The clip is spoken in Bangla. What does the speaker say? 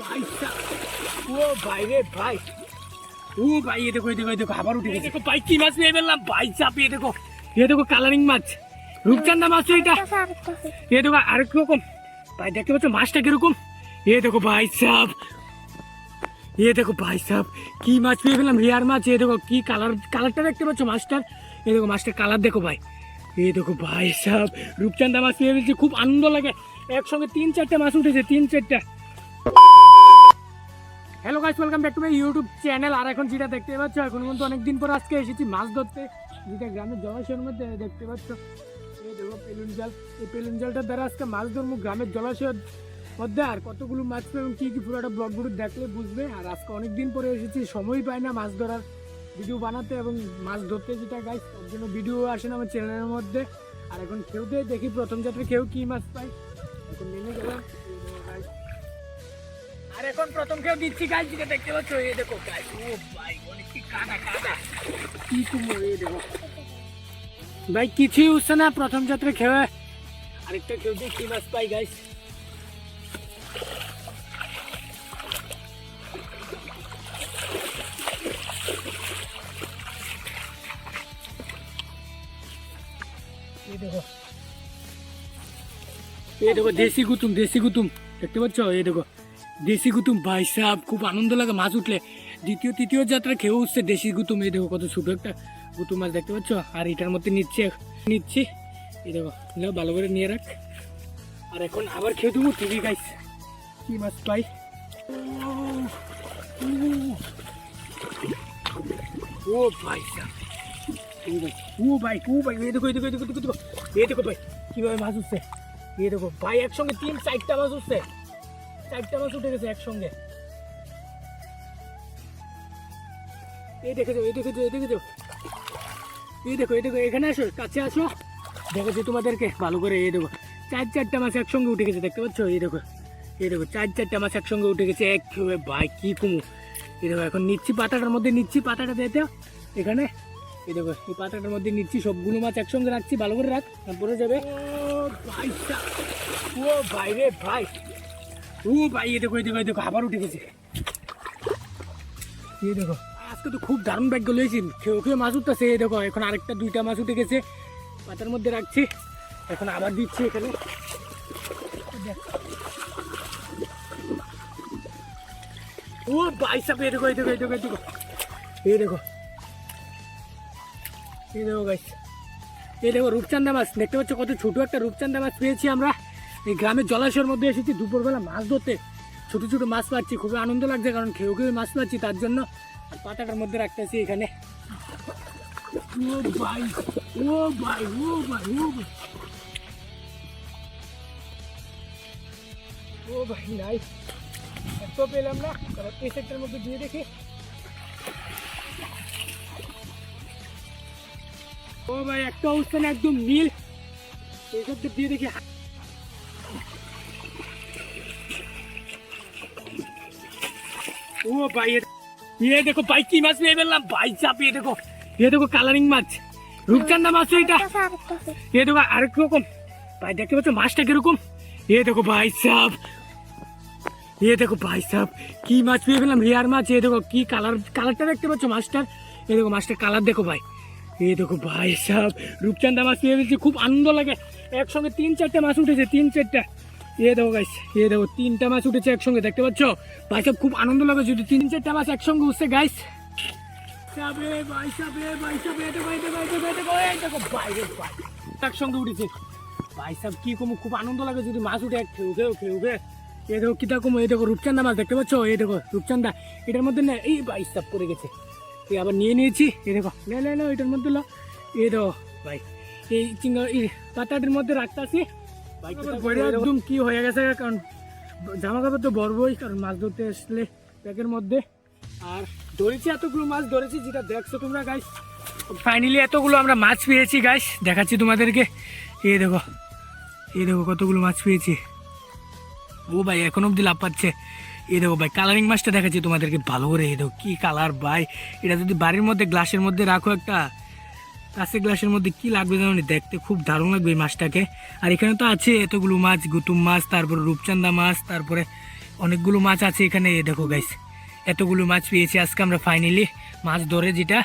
ভাই ভাই ভাই এ দেখো দেখো দেখো দেখো ভাই কি মাছ নিয়ে ভাই এ দেখো এ দেখো কালারিং মাছ রূপচান্দা মাছ এ দেখো ভাই দেখতে মাছটা কীরকম এ দেখো ভাই এ দেখো ভাই কি মাছ পেয়ে ফেললাম রিয়ার মাছ এ দেখো কি কালার কালারটা দেখতে পাচ্ছ মাছটার এ দেখো মাছটার কালার দেখো ভাই এ দেখো ভাই সাপ রূপচান্দা মাছ পেয়ে ফেলছি খুব আনন্দ লাগে একসঙ্গে তিন চারটে মাছ উঠেছে তিন চারটা guys welcome back to my YouTube channel আর এখন যেটা দেখতে পাচ্ছ, এখন কিন্তু অনেকদিন পর আজকে এসেছি মাছ ধরতে। যেটা গ্রামের জলাশয়ের মধ্যে দেখতে পাচ্ছ। এই দেখো পেলুন জাল। এই পেলুন জালটার দ্বারা আজকে মাছ ধরবো গ্রামের জলাশয়ের মধ্যে। আর কতগুলো মাছ পেয়ে এবং কী কী পুরোটা ব্লগ ভিডিও দেখলে বুঝবে। আর আজকে অনেকদিন পরে এসেছি সময় পাই না মাছ ধরার ভিডিও বানাতে এবং মাছ ধরতে যেটা গাইস তার জন্য ভিডিও আসে না আমার চ্যানেলের মধ্যে। আর এখন খেউতে দেখি, প্রথম যাত্রা কেউ কী মাছ পাই এখন নেমে গেলাম। আর এখন প্রথম কেউ দিচ্ছি গাছ যেটা দেখতে পাচ্ছ? এই দেখো গাছ। ও ভাই অনেক কি কাদা কাদা। কি এই দেখো। ভাই, কিছুই উঠছে না প্রথম যাত্রা খেয়ে। আরেকটা কেউ দিয়ে মাছ পাই এই দেখো, দেশি কুতুম দেশি কুতুম। দেখতে পাচ্ছ? এই দেখো। দেশি কুতুম ভাই সাহেব খুব আনন্দ লাগে মাছ উঠলে। দ্বিতীয়, তৃতীয় যাত্রা খেয়ে উঠছে দেশি কুতুম এই দেখো কত ছোট একটা কুতুম মাছ দেখতে পাচ্ছ? আর এটার মধ্যে নিচ্ছে, নিচ্ছি। এই দেখো ভালো করে নিয়ে রাখ। আর এখন আবার খেয়ে দেবো টিভি গাইস কি মাছ পাই? ও, ভাই ও ভাই ও, ভাই এই দেখো এই দেখো এই দেখো এই দেখো, ভাই। কীভাবে মাছ উঠছে? এই দেখো, ভাই, একসঙ্গে তিন, চারটা মাছ উঠছে। চারটা মাছ উঠে গেছে একসঙ্গে। এই দেখেছ এই দেখেছ এই দেখেছ এই দেখো এই দেখো, এখানে আসো, কাছে আসো। দেখেছি তোমাদেরকে ভালো করে এই দেখো, চার চারটা মাছ একসঙ্গে উঠে গেছে, দেখতে পাচ্ছ? এই দেখো এই দেখো, চার চারটা মাছ একসঙ্গে উঠে গেছে এক ভাই, কি কুমু। এই দেখো, এখন নিচ্ছি পাতাটার মধ্যে, নিচ্ছি পাতাটা দিতে এখানে। এই দেখো, এই পাতাটার মধ্যে নিচ্ছি সবগুলো মাছ একসঙ্গে রাখছি, ভালো করে রাখ পরে যাবে। ও ভাই ও ভাই রে ভাই। ও ভাই এই দেখো এই দেখো এই দেখো আবার উঠে গেছে এই দেখো আজকে তো খুব দারুণ ভাগ্য লয়েছি খেয়ে খেয়ে মাছ উঠতেছে এই দেখো এখন আরেকটা দুইটা মাছ উঠে গেছে পাতার মধ্যে রাখছি এখন আবার দিচ্ছি এখানে। ও ভাই সাহেব এই দেখো এই দেখো এই দেখো এই দেখো এই দেখো এই দেখো গাইস এই দেখো রূপচান্দা মাছ দেখতে পাচ্ছ কত ছোট একটা রূপচান্দা মাছ পেয়েছি আমরা এই গ্রামের জলাশয়ের মধ্যে এসেছি, দুপুরবেলা মাছ ধরতে। ছোট ছোট মাছ পাচ্ছি, খুবই আনন্দ লাগছে কারণ খেয়েও খেয়ে মাছ পাচ্ছি, তার জন্য আর পাতাটার মধ্যে রাখতেছি এখানে। ও ভাই ভাই নাই। এত পেলাম না কারণ এই সেক্টরের মধ্যে দিয়ে দেখি। ও ভাই, একটা অবস্থা না একদম নীল। এই সব দিয়ে দেখি ও ভাই এ- ये देखो भाई की माछ নিয়ে ফেললাম ভাই চাপ ये देखो ये देखो কালারিং মাছ রূপচান্দা মাছ তো এটা ये देखो আরেক রকম ভাই দেখতে পাচ্ছ মাছটা কিরকম ये देखो भाई साहब ये देखो भाई साहब কি মাছ পেয়ে ফেললাম রিয়ার মাছ ये देखो কি কালার কালারটা দেখতে পাচ্ছ মাছটার ये দেখো মাছটার কালার দেখো ভাই এই দেখো ভাই সাহেব রূপচান্দা মাছ পেয়ে ফেলছি খুব আনন্দ লাগে একসঙ্গে তিন চারটে মাছ উঠেছে তিন চারটা এ দেখো গাইস এ দেখো তিনটা মাছ উঠেছে একসঙ্গে দেখতে পাচ্ছ ভাই সাহেব খুব আনন্দ লাগে যদি তিন চারটা মাছ একসঙ্গে উঠছে গাইস সাবে সাবে দেখো একসঙ্গে উঠেছে ভাই সাহেব কি কম খুব আনন্দ লাগে যদি মাছ উঠে খেউ খেউ খেউ খেয়ে এ দেখো কিতা কম এই দেখো রূপচান্দা মাছ দেখতে পাচ্ছ এই দেখো রূপচান্দা এটার মধ্যে না এই ভাই সাহেব করে গেছে এই আবার নিয়ে নিয়েছি এই দেখো নে নে এটার মধ্যে লো এই দেখো ভাই এই চিংড়ি পাতাটির মধ্যে রাখতেছি একদম কি হয়ে গেছে কারণ জামা কাপড় তো বড়বই কারণ মাছ ধরতে আসলে ব্যাগের মধ্যে। আর ধরেছি এতগুলো মাছ ধরেছি যেটা দেখছ তোমরা গাইস ফাইনালি এতগুলো আমরা মাছ পেয়েছি গাইস দেখাচ্ছি তোমাদেরকে। এই দেখো এই দেখো কতগুলো মাছ পেয়েছি। ও ভাই এখন অব্দি লাভ পাচ্ছে। এই দেখো ভাই কালারিং মাছটা দেখাচ্ছি তোমাদেরকে। ভালো করে এই দেখো কি কালার ভাই। এটা যদি বাড়ির মধ্যে গ্লাসের মধ্যে রাখো একটা কাঁচের গ্লাসের মধ্যে কি লাগবে জানি দেখতে খুব দারুণ লাগবে এই মাছটাকে। আর এখানে তো আছে এতগুলো মাছ, গুতুম মাছ, তারপরে রূপচান্দা মাছ, তারপরে অনেকগুলো মাছ আছে এখানে। দেখো গাইস এতগুলো মাছ পেয়েছি আজকে আমরা ফাইনালি মাছ ধরে যেটা